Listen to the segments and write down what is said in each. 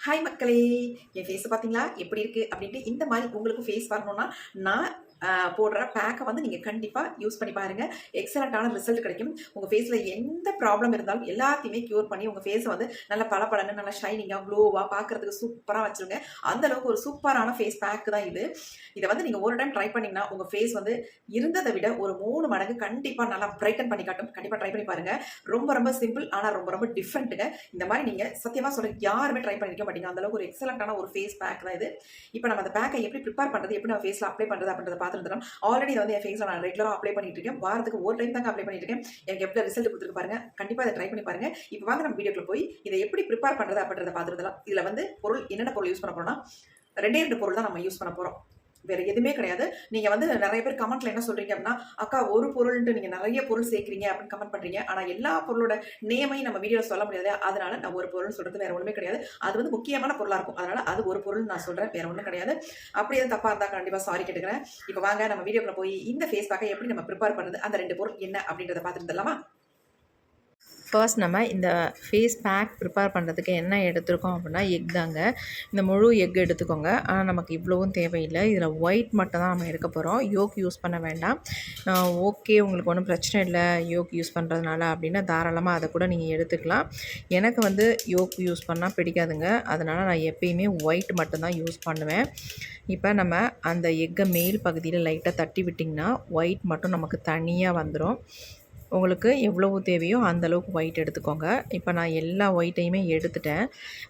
Hi மக்களே என் face பார்த்தீங்களா? எப்படி இருக்கு? அப்படின்ட்டு இந்த மாதிரி உங்களுக்கு ஃபேஸ் வரணும்னா நான் போடுற பேக்கை வந்து நீங்கள் கண்டிப்பாக யூஸ் பண்ணி பாருங்கள் எக்ஸலண்ட்டான ரிசல்ட் கிடைக்கும். உங்கள் ஃபேஸில் எந்த ப்ராப்ளம் இருந்தாலும் எல்லாத்தையுமே க்யூர் பண்ணி உங்கள் ஃபேஸை வந்து நல்லா பளபளன்னு நல்லா ஷைனிங்காக க்ளோவாக பார்க்கறதுக்கு சூப்பராக வச்சுருங்க. அந்தளவுக்கு ஒரு சூப்பரான ஃபேஸ் பேக் தான் இது. இதை வந்து நீங்கள் ஒரு டைம் ட்ரை பண்ணிங்கன்னா உங்கள் ஃபேஸ் வந்து இருந்ததை விட ஒரு மூணு மடங்கு கண்டிப்பாக நல்லா பிரைட்டன் பண்ணி காட்டும். கண்டிப்பாக ட்ரை பண்ணி பாருங்கள் ரொம்ப ரொம்ப சிம்பிள் ஆனால் ரொம்ப ரொம்ப டிஃப்ரெண்ட்டுங்க இந்த மாதிரி நீங்கள் சத்தியமாக சொல்ல யாருமே ட்ரை பண்ணிக்க மாட்டீங்க. அந்தளவுக்கு ஒரு எக்ஸலண்ட்டான ஒரு ஃபேஸ் பேக் தான் இது. இப்போ நம்ம அந்த பேக்கை எப்படி ப்ரிப்பேர் பண்ணுறது எப்படி நம்ம ஃபேஸில் அப்ளை பண்ணுறது அப்படின்றத பார்த்துருந்தோம் ஆல்ரெடி இதை வந்து என் ஃபேஸில் நான் ரெகுலராக அப்ளை பண்ணிட்டு இருக்கேன். வாரத்துக்கு ஒரு டைம் தாங்க அப்ளை பண்ணிட்டு இருக்கேன். எனக்கு எப்படி ரிசல்ட் கொடுத்துருக்கு பாருங்க. கண்டிப்பாக இதை ட்ரை பண்ணி பாருங்க. இப்போ வாங்க நம்ம வீடியோக்குள்ள போய் இதை எப்படி ப்ரிப்பேர் பண்ணுறது அப்படின்றத பார்த்துருந்தாலும் இதில் வந்து பொருள் என்னென்ன பொருள் யூஸ் பண்ண போகிறோம்னா ரெண்டே ரெண்டு பொருள் தான் நம்ம யூஸ் பண்ண போகிறோம் வேற எதுவுமே கிடையாது. நீங்க வந்து நிறைய பேர் கமெண்ட்ல என்ன சொல்றீங்க அப்படின்னா அக்கா ஒரு பொருள்ன்ட்டு நீங்க நிறைய பொருள் சேர்க்குறீங்க அப்படின்னு கமெண்ட் பண்றீங்க. ஆனா எல்லா பொருளோட நேமையும் நம்ம வீடியோல சொல்ல முடியாது. அதனால நான் ஒரு பொருள் சொல்றது வேற ஒண்ணுமே கிடையாது. அது வந்து முக்கியமான பொருளா இருக்கும். அதனால அது ஒரு பொருள் நான் சொல்றேன். வேற ஒண்ணும் கிடையாது. அப்படி எதுவும் தப்பா இருந்தா கண்டிப்பா சாரி கேட்டுக்கிறேன். இப்போ வாங்க நம்ம வீடியோக்குள்ள போய் இந்த ஃபேஸ் பேக்கை எப்படி நம்ம ப்ரிப்பேர் பண்ணுறது அந்த ரெண்டு பொருள் என்ன அப்படின்றத பார்த்துட்டு இருந்தலாமா ஃபர்ஸ்ட் நம்ம இந்த ஃபேஸ் பேக் ப்ரிப்பேர் பண்ணுறதுக்கு என்ன எடுத்துருக்கோம் அப்படின்னா எக் தாங்க. இந்த முழு எக் எடுத்துக்கோங்க. ஆனால் நமக்கு இவ்வளவும் தேவையில்லை. இதில் ஒயிட் மட்டும் தான் நம்ம எடுக்க போகிறோம் யோக் யூஸ் பண்ண வேண்டாம். ஓகே உங்களுக்கு ஒன்றும் பிரச்சனை இல்லை. யோக் யூஸ் பண்ணுறதுனால அப்படின்னா தாராளமாக அதை கூட நீங்கள் எடுத்துக்கலாம். எனக்கு வந்து யோக் யூஸ் பண்ணால் பிடிக்காதுங்க. அதனால் நான் எப்பயுமே ஒயிட் மட்டும்தான் யூஸ் பண்ணுவேன். இப்போ நம்ம அந்த எக்கை மேல் பகுதியில் லைட்டாக தட்டி விட்டிங்கன்னா ஒயிட் மட்டும் நமக்கு தனியாக வந்துடும் உங்களுக்கு எவ்வளவு தேவையோ அந்தளவுக்கு ஒயிட் எடுத்துக்கோங்க. இப்போ நான் எல்லா ஒயிட்டையுமே எடுத்துட்டேன்.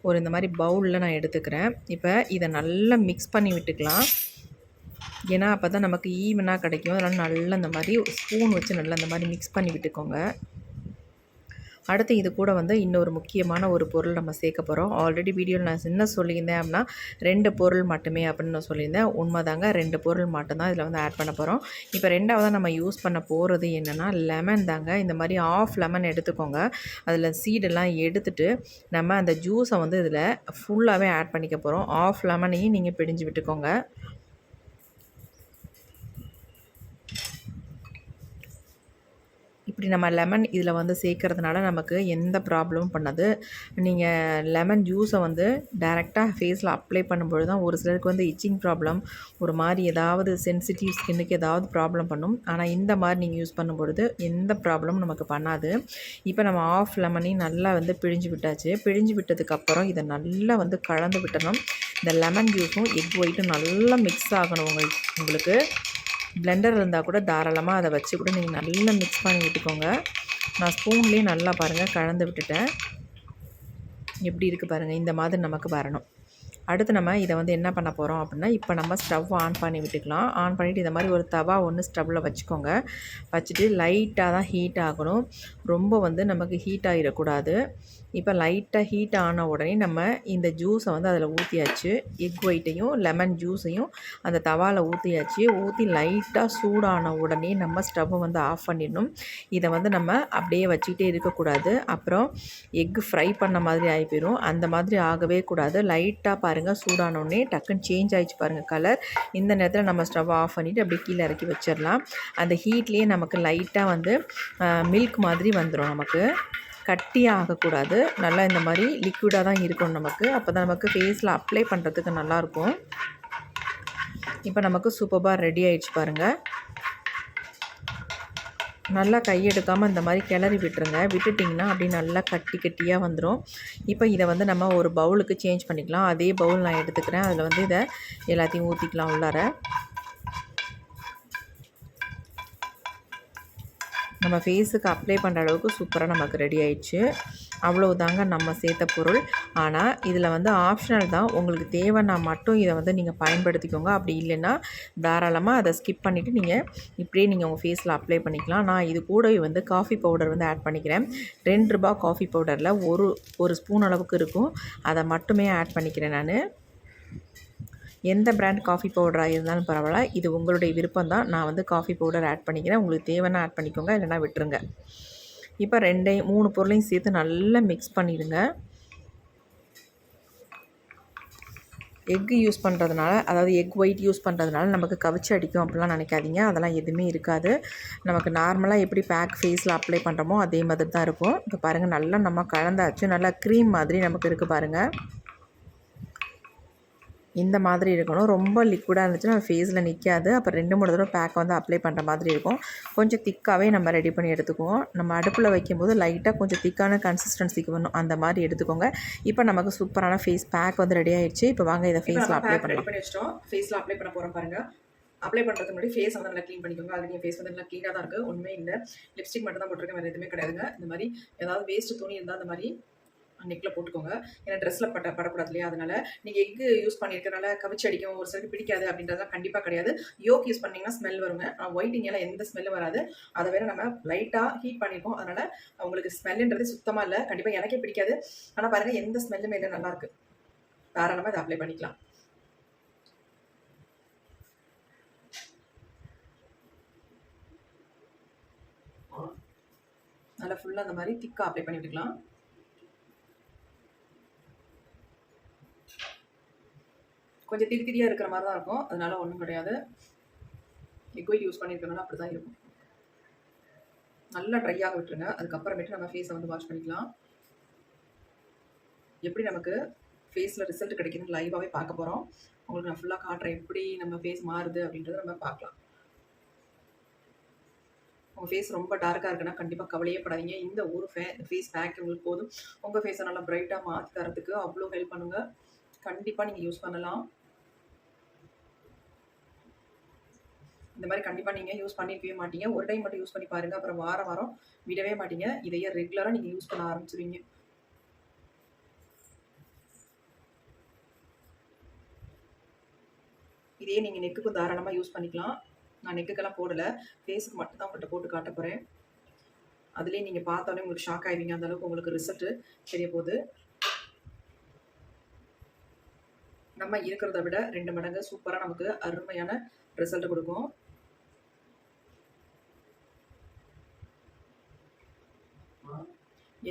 ஒரு இந்த மாதிரி பவுலில் நான் எடுத்துக்கிறேன். இப்போ இதை நல்லா மிக்ஸ் பண்ணி விட்டுக்கலாம். ஏன்னா அப்போ தான் நமக்கு ஈவனாக கிடைக்கும். அதனால் நல்லா இந்த மாதிரி ஸ்பூன் வச்சு நல்லா இந்த மாதிரி மிக்ஸ் பண்ணி விட்டுக்கோங்க. அடுத்து இது கூட வந்து இன்னொரு முக்கியமான ஒரு பொருள் நம்ம சேர்க்க போகிறோம் ஆல்ரெடி வீடியோவில் நான் என்ன சொல்லியிருந்தேன் அப்படின்னா ரெண்டு பொருள் மட்டுமே அப்படின்னு நான் சொல்லியிருந்தேன். உண்மைதாங்க ரெண்டு பொருள் மட்டும்தான் இதில் வந்து ஆட் பண்ண போகிறோம் இப்போ ரெண்டாவதாக நம்ம யூஸ் பண்ண போகிறது என்னென்னா லெமன் தாங்க. இந்த மாதிரி ஆஃப் லெமன் எடுத்துக்கோங்க. அதில் சீடெல்லாம் எடுத்துட்டு நம்ம அந்த ஜூஸை வந்து இதில் ஃபுல்லாகவே ஆட் பண்ணிக்க போகிறோம் ஆஃப் லெமனையும் நீங்கள் பிடிஞ்சு விட்டுக்கோங்க. இப்படி நம்ம லெமன் இதில் வந்து சேர்க்கறதுனால நமக்கு எந்த ப்ராப்ளமும் பண்ணாது. நீங்கள் லெமன் ஜூஸை வந்து டைரெக்டாக ஃபேஸில் அப்ளை பண்ணும்பொழுது தான் ஒரு சிலருக்கு வந்து இச்சிங் ப்ராப்ளம் ஒரு மாதிரி ஏதாவது சென்சிட்டிவ் ஸ்கின்னுக்கு ஏதாவது ப்ராப்ளம் பண்ணும். ஆனால் இந்த மாதிரி நீங்கள் யூஸ் பண்ணும்பொழுது எந்த ப்ராப்ளமும் நமக்கு பண்ணாது. இப்போ நம்ம ஆஃப் லெமனையும் நல்லா வந்து பிழிஞ்சு விட்டாச்சு. பிழிஞ்சு விட்டதுக்கப்புறம் இதை நல்லா வந்து கலந்து விட்டணும். இந்த லெமன் ஜூஸும் எக் ஒயிட்டும் நல்லா மிக்ஸ் ஆகணும் உங்களுக்கு உங்களுக்கு. பிளெண்டர் இருந்தால் கூட தாராளமாக அதை வச்சு கூட நீங்கள் நல்லா மிக்ஸ் பண்ணி விட்டுக்கோங்க. நான் ஸ்பூன்லேயே நல்லா பாருங்கள் கலந்து விட்டுட்டேன். எப்படி இருக்குது பாருங்கள் இந்த மாதிரி நமக்கு வரணும். அடுத்து நம்ம இதை வந்து என்ன பண்ண போகிறோம் அப்படின்னா இப்போ நம்ம ஸ்டவ் ஆன் பண்ணி விட்டுக்கலாம். ஆன் பண்ணிவிட்டு இந்த மாதிரி ஒரு தவா ஒன்று ஸ்டவ்வில் வச்சுக்கோங்க. வச்சுட்டு லைட்டாக தான் ஹீட் ஆகணும். ரொம்ப வந்து நமக்கு ஹீட் ஆகிடக்கூடாது இப்போ லைட்டாக ஹீட் ஆன உடனே நம்ம இந்த ஜூஸை வந்து அதில் ஊற்றியாச்சு எக் ஒயிட்டையும் லெமன் ஜூஸையும் அந்த தவாவில் ஊற்றியாச்சு ஊற்றி லைட்டாக சூடான உடனே நம்ம ஸ்டவ்வை வந்து ஆஃப் பண்ணிடணும். இதை வந்து நம்ம அப்படியே வச்சுக்கிட்டே இருக்கக்கூடாது. அப்புறம் எக் ஃப்ரை பண்ண மாதிரி ஆகி போயிடும் அந்த மாதிரி ஆகவே கூடாது. லைட்டாக பாருங்கள் சூடானோடனே டக்குன்னு சேஞ்ச் ஆகிடுச்சு பாருங்கள் கலர் இந்த நேரத்தில் நம்ம ஸ்டவ் ஆஃப் பண்ணிவிட்டு அப்படியே கீழே இறக்கி வச்சிடலாம். அந்த ஹீட்லேயே நமக்கு லைட்டாக வந்து மில்க் மாதிரி வந்துடும் நமக்கு. கட்டியாக ஆகக்கூடாது. நல்லா இந்த மாதிரி லிக்விடாக தான் இருக்கணும் நமக்கு. அப்போ தான் நமக்கு ஃபேஸில் அப்ளை பண்ணுறதுக்கு நல்லாயிருக்கும் இப்போ நமக்கு சூப்பராக ரெடி ஆகிடுச்சு பாருங்கள் நல்லா கையெடுக்காமல் இந்த மாதிரி கிளறி விட்டுருங்க. விட்டுட்டிங்கன்னா அப்படியே நல்லா கட்டி கட்டியாக வந்துடும் இப்போ இதை வந்து நம்ம ஒரு பவுலுக்கு சேஞ்ச் பண்ணிக்கலாம். அதே பவுல் நான் எடுத்துக்கிறேன். அதில் வந்து இதை எல்லாத்தையும் ஊற்றிக்கலாம் உள்ளார. நம்ம ஃபேஸுக்கு அப்ளை பண்ணுற அளவுக்கு சூப்பராக நமக்கு ரெடி ஆயிடுச்சு. அவ்வளவுதாங்க நம்ம சேர்த்த பொருள். ஆனால் இதில் வந்து ஆப்ஷனல் தான். உங்களுக்கு தேவைன்னா மட்டும் இதை வந்து நீங்கள் பயன்படுத்திக்கோங்க. அப்படி இல்லைன்னா தாராளமாக அதை ஸ்கிப் பண்ணிவிட்டு நீங்கள் இப்படியே நீங்கள் உங்கள் ஃபேஸில் அப்ளை பண்ணிக்கலாம். நான் இது கூடவே வந்து காஃபி பவுடர் வந்து ஆட் பண்ணிக்கிறேன். ரெண்டு ரூபா காஃபி பவுடரில் ஒரு ஒரு ஸ்பூன் அளவுக்கு இருக்கும். அதை மட்டுமே ஆட் பண்ணிக்கிறேன் நான். எந்த பிராண்ட் காஃபி பவுடராக இருந்தாலும் பரவாயில்ல. இது உங்களுடைய விருப்பம் தான் நான் வந்து காஃபி பவுடர் ஆட் பண்ணிக்கிறேன். உங்களுக்கு தேவைன்னா ஆட் பண்ணிக்கோங்க. இல்லைன்னா விட்டுருங்க. இப்போ ரெண்டையும் மூணு பொருளையும் சேர்த்து நல்லா மிக்ஸ் பண்ணிவிடுங்க எக் யூஸ் பண்ணுறதுனால அதாவது எக் ஒயிட் யூஸ் பண்ணுறதுனால நமக்கு கவிச்சு அடிக்கும் அப்படிலாம் நினைக்காதீங்க. அதெல்லாம் எதுவுமே இருக்காது. நமக்கு நார்மலாக எப்படி பேக் ஃபேஸில் அப்ளை பண்ணுறோமோ அதே மாதிரி தான் இருக்கும். இப்போ பாருங்கள் நல்லா நம்ம கலந்தாச்சு. நல்லா க்ரீம் மாதிரி நமக்கு இருக்குது பாருங்கள் இந்த மாதிரி இருக்கணும். ரொம்ப லிக்விடாக இருந்துச்சுன்னா ஃபேஸில் நிற்காது அப்புறம் ரெண்டு மூணு தடவை பேக் வந்து அப்ளை பண்ணுற மாதிரி இருக்கும். கொஞ்சம் திக்காகவே நம்ம ரெடி பண்ணி எடுத்துக்குவோம். நம்ம அடுப்பில் வைக்கும்போது லைட்டாக கொஞ்சம் திக்கான கன்சிஸ்டன்சிக்கு வரணும். அந்த மாதிரி எடுத்துக்கோங்க. இப்போ நமக்கு சூப்பரான ஃபேஸ் பேக் வந்து ரெடி ஆயிடுச்சு. இப்போ வாங்க இதை ஃபேஸில் அப்ளை ரெடி பண்ணலாம். பண்ணி வச்சிட்டோம். ஃபேஸில் அப்ளை பண்ண போகிறோம் பாருங்க. அப்ளை பண்ணுறதுக்கு முன்னாடி ஃபேஸ் வந்து நல்லா க்ளீன் பண்ணிக்கோங்க. ஆல்ரெடி ஃபேஸ் வந்து நல்லா க்ளீனாக தான் இருக்குது ஒன்றுமே இல்லை. லிப்ஸ்டிக் மட்டும் தான் போட்டிருக்கேன். வேறு எதுவுமே கிடையாதுங்க. இந்த மாதிரி ஏதாவது வேஸ்ட் துணி இருந்தால் அந்த மாதிரி நெக்கில் போட்டுக்கோங்க. ஏன்னா ட்ரெஸ்ஸில் பட்ட படக்கூடாது இல்லையா? அதனால நீங்கள் எக்கு யூஸ் பண்ணியிருக்கனால கவிச்சு அடிக்கும் ஒரு சிலருக்கு பிடிக்காது அப்படின்றதுலாம் கண்டிப்பாக கிடையாது. யோக் யூஸ் பண்ணிங்கன்னா ஸ்மெல் வருங்க. ஒயிட்டிங் எல்லாம் எந்த ஸ்மெல்லும் வராது. அதை வேற நம்ம லைட்டாக ஹீட் பண்ணியிருக்கோம் அதனால உங்களுக்கு ஸ்மெல்லுன்றது சுத்தமாக இல்லை. கண்டிப்பாக எனக்கே பிடிக்காது. ஆனால் பாருங்கள் எந்த ஸ்மெல்லுமே இல்லை. நல்லாயிருக்கு தாராளமாக இதை அப்ளை பண்ணிக்கலாம். நல்லா ஃபுல்லாக அந்த மாதிரி திக்காக அப்ளை பண்ணி விட்டுக்கலாம். கொஞ்சம் திரி திரியாக இருக்கிற மாதிரி தான் இருக்கும். அதனால ஒன்றும் கிடையாது. எக் யூஸ் பண்ணியிருக்கனால அப்படி தான் இருக்கும். நல்லா ட்ரை ஆக விட்டுருங்க. அதுக்கப்புறமேட்டு நம்ம ஃபேஸை வந்து வாஷ் பண்ணிக்கலாம். எப்படி நமக்கு ஃபேஸில் ரிசல்ட் கிடைக்குதுன்னு லைவாகவே பார்க்க போகிறோம் உங்களுக்கு நான் ஃபுல்லாக காட்டுறேன். எப்படி நம்ம ஃபேஸ் மாறுது அப்படின்றத நம்ம பார்க்கலாம். உங்கள் ஃபேஸ் ரொம்ப டார்க்காக இருக்குன்னா கண்டிப்பாக கவலையே படாதீங்க. இந்த ஒரு ஃபே ஃபேஸ் பேக் உங்களுக்கு போதும். உங்கள் ஃபேஸை நல்லா பிரைட்டாக மாற்றி தரத்துக்கு அவ்வளோ ஹெல்ப் பண்ணுங்கள் கண்டிப்பாக நீங்கள் யூஸ் பண்ணலாம். இந்த மாதிரி கண்டிப்பாக நீங்கள் யூஸ் பண்ணிக்கவே மாட்டீங்க. ஒரு டைம் மட்டும் யூஸ் பண்ணி பாருங்கள் அப்புறம் வாரம் வாரம் விடவே மாட்டீங்க. இதையே ரெகுலராக நீங்கள் யூஸ் பண்ண ஆரம்பிச்சிருவீங்க. இதையே நீங்கள் நெக்குக்கும் தாராளமாக யூஸ் பண்ணிக்கலாம். நான் நெக்குக்கெல்லாம் போடலை. ஃபேஸுக்கு மட்டும் தான் உங்கள்கிட்ட போட்டு காட்ட போகிறேன் அதுலேயே நீங்கள் பார்த்தாலே உங்களுக்கு ஷாக் ஆகிவிங்க அந்தளவுக்கு உங்களுக்கு ரிசல்ட்டு தெரிய போகுது. நம்ம இருக்கிறத விட ரெண்டு மடங்கு சூப்பராக நமக்கு அருமையான ரிசல்ட் கொடுக்கும்.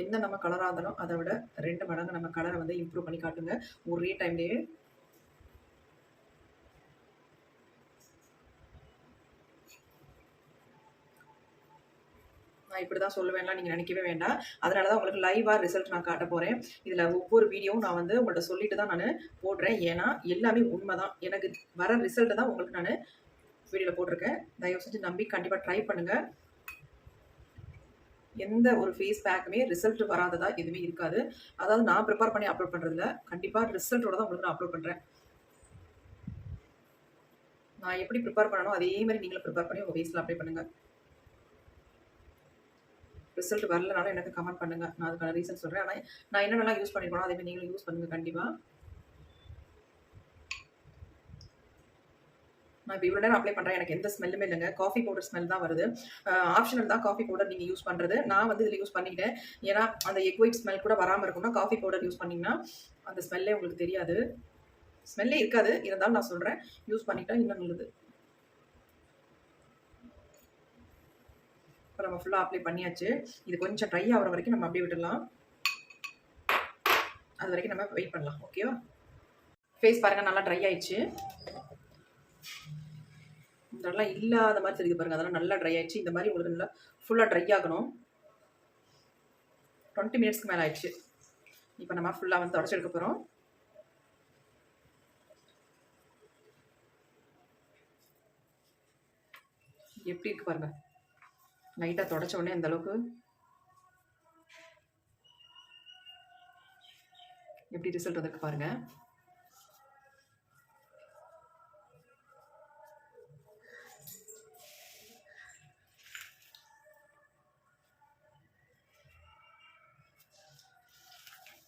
என்ன நம்ம கலராக இருந்தாலும் அதை விட ரெண்டு மடங்கு நம்ம கலரை வந்து இம்ப்ரூவ் பண்ணி காட்டுங்க. ஒரே டைம்லேயே நான் இப்படி தான் சொல்லுவேன்லாம் நீங்கள் நினைக்கவே வேண்டாம். அதனால தான் உங்களுக்கு லைவாக ரிசல்ட் நான் காட்ட போகிறேன் இதில் ஒவ்வொரு வீடியோவும் நான் வந்து உங்கள்கிட்ட சொல்லிட்டு தான் நான் போடுறேன். ஏன்னா எல்லாமே உண்மை தான் எனக்கு வர ரிசல்ட்டை தான் உங்களுக்கு நான் வீடியோவில் போட்டிருக்கேன். தயவு செஞ்சு நம்பி கண்டிப்பாக ட்ரை பண்ணுங்கள் எந்த ஒரு ஃபேஸ் பேக்குமே ரிசல்ட் வராததா எதுவுமே இருக்காது. அதாவது நான் ப்ரிப்பேர் பண்ணி அப்லோட் பண்ணுறதில்ல கண்டிப்பாக ரிசல்ட்டோட தான் உங்களுக்கு நான் அப்லோட் பண்ணுறேன் நான் எப்படி ப்ரிப்பேர் பண்ணணும் அதே மாதிரி நீங்களும் ப்ரிப்பேர் பண்ணி உங்கள் ஃபேஸில் அப்ளை பண்ணுங்கள் ரிசல்ட் வரலனாலும் எனக்கு கமெண்ட் பண்ணுங்கள் நான் அதுக்கான ரீசன் சொல்கிறேன் ஆனால் நான் என்னென்னலாம் யூஸ் பண்ணிருக்கணும் அதே மாதிரி நீங்களும் யூஸ் பண்ணுங்கள் கண்டிப்பாக நான் இப்போ இவ்வளோ நேரம் அப்ளை பண்ணுறேன் எனக்கு எந்த ஸ்மெல்லுமே இல்லைங்க. காஃபி பவுடர் ஸ்மெல் தான் வருது. ஆப்ஷனல் தான் காஃபி பவுடர் நீங்கள் யூஸ் பண்ணுறது நான் வந்து இதில் யூஸ் பண்ணிக்கிட்டேன். ஏன்னா அந்த எக் ஒயிட் ஸ்மெல் கூட வராமல் இருக்கும்னா காஃபி பவுடர் யூஸ் பண்ணிங்கன்னா அந்த ஸ்மெல்லே உங்களுக்கு தெரியாது. ஸ்மெல்லே இருக்காது. இருந்தாலும் நான் சொல்கிறேன் யூஸ் பண்ணிட்டா இன்னும் நல்லது. இப்போ நம்ம ஃபுல்லாக அப்ளை பண்ணியாச்சு. இது கொஞ்சம் ட்ரை ஆகிற வரைக்கும் நம்ம அப்படியே விட்டுடலாம். அது வரைக்கும் நம்ம வெயிட் பண்ணலாம். ஓகேவா ஃபேஸ் பாருங்கள் நல்லா ட்ரை ஆயிடுச்சு. நல்லா இல்லாத மாதிரி தெரியுது பாருங்கள் அதெல்லாம் நல்லா ட்ரை ஆயிடுச்சு. இந்த மாதிரி உங்களுக்கு நல்லா ஃபுல்லாக ட்ரை ஆகணும். டுவெண்ட்டி மினிட்ஸ்க்கு மேலே ஆயிடுச்சு. இப்போ நம்ம ஃபுல்லாக வந்து தொடச்சி எடுக்க போகிறோம் எப்படி இருக்கு பாருங்க. லைட்டாக தொடச்ச உடனே அந்த அளவுக்கு? எப்படி ரிசல்ட் வந்திருக்கு பாருங்கள்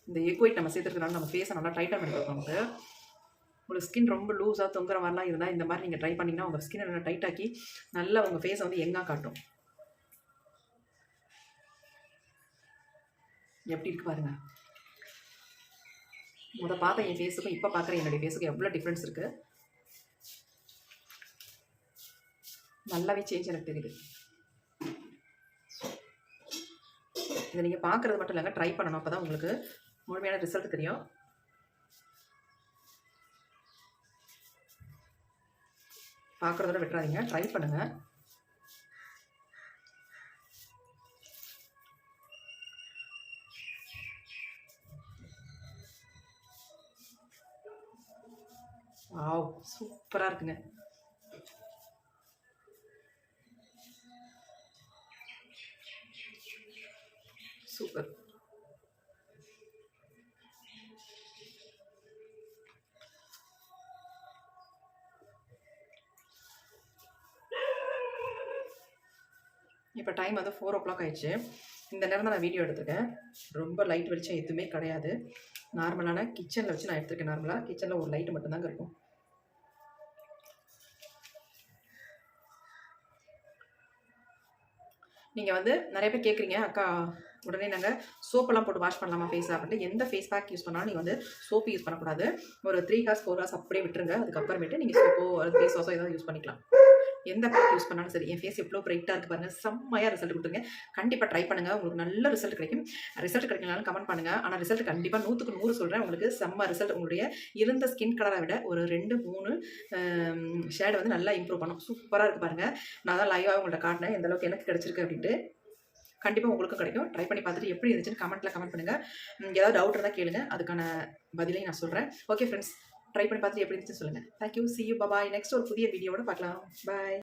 இந்த எக் ஒயிட் நம்ம சேர்த்துருக்கனால நம்ம ஃபேஸை நல்லா டைட்டாக பண்ணி நமக்கு. உங்களுக்கு ஸ்கின் ரொம்ப லூஸாக தொங்குற மாதிரிலாம் இருந்தால் இந்த மாதிரி நீங்கள் ட்ரை பண்ணிங்கன்னா உங்கள் ஸ்கின்னை நல்லா டைட்டாக்கி நல்லா உங்கள் ஃபேஸை வந்து எங்காக காட்டும். எப்படி இருக்கு பாருங்க. முத பார்த்த என் ஃபேஸுக்கும் இப்போ பார்க்குற என்னுடைய ஃபேஸுக்கும் எவ்வளோ டிஃப்ரென்ஸ் இருக்குது நல்லாவே சேஞ்ச் எனக்கு தெரியுது. இதை நீங்கள் பார்க்குறது மட்டும் இல்லைங்க ட்ரை பண்ணணும். அப்போ தான் உங்களுக்கு முழுமையான ரிசல்ட் தெரியும். பார்க்குறதோட விட்டுறாதீங்க. ட்ரை பண்ணுங்கள் வாவ் சூப்பராக இருக்குங்க. இப்போ டைம் வந்து ஃபோர் ஓ கிளாக் ஆயிடுச்சு. இந்த நேரம் தான் நான் வீடியோ எடுத்திருக்கேன். ரொம்ப லைட் வெளிச்சம் எதுவுமே கிடையாது. நார்மலான கிச்சனில் வச்சு நான் எடுத்திருக்கேன் நார்மலாக கிச்சனில் ஒரு லைட்டு மட்டும்தாங்க இருக்கும். நீங்கள் வந்து நிறைய பேர் கேட்குறீங்க அக்கா உடனே நாங்கள் சோப்பெல்லாம் போட்டு வாஷ் பண்ணலாமா ஃபேஸ் அப்படின்ட்டு. எந்த ஃபேஸ் பேக் யூஸ் பண்ணாலும் நீங்கள் வந்து சோப்பு யூஸ் பண்ணக்கூடாது. ஒரு த்ரீ ஹார்ஸ் ஃபோர் ஹார்ஸ் அப்படியே விட்டுருங்க. அதுக்கப்புறமேட்டு நீங்கள் சோப்போ ஃபேஸ் வாஷோ ஏதாவது யூஸ் பண்ணிக்கலாம். எந்த பேக் யூஸ் பண்ணாலும் சரி என் ஃபேஸ் எவ்வளோ பிரைட்டாக இருக்குது பாருங்கள் செம்மையாக ரிசல்ட் கொடுத்துருங்க கண்டிப்பாக ட்ரை பண்ணுங்கள் உங்களுக்கு நல்ல ரிசல்ட் கிடைக்கும். ரிசல்ட் கிடைக்கலனாலும் கமெண்ட் பண்ணுங்கள் ஆனால் ரிசல்ட் கண்டிப்பாக நூற்றுக்கு நூறு சொல்கிறேன் உங்களுக்கு செம்ம ரிசல்ட் உங்களுடைய இருந்த ஸ்கின் கலரை விட ஒரு ரெண்டு மூணு ஷேடு வந்து நல்லா இம்ப்ரூவ் பண்ணும். சூப்பராக இருக்குது பாருங்கள் நான் தான் லைவாக உங்கள்கிட்ட காட்டினேன். எந்த அளவுக்கு எனக்கு கிடச்சிருக்கு அப்படின்ட்டு. கண்டிப்பாக உங்களுக்கும் கிடைக்கும். ட்ரை பண்ணி பார்த்துட்டு எப்படி இருந்துச்சுன்னு கமெண்ட்டில் கமெண்ட் பண்ணுங்கள் ஏதாவது டவுட் இருந்தால் கேளுங்க. அதுக்கான பதிலையும் நான் சொல்கிறேன் ஓகே ஃப்ரெண்ட்ஸ் ட்ரை பண்ணி பார்த்துட்டு எப்படி இருந்துச்சு சொல்லுங்கள் thank you see you bye bye next ஒரு புதிய வீடியோவோட பார்க்கலாம். பாய்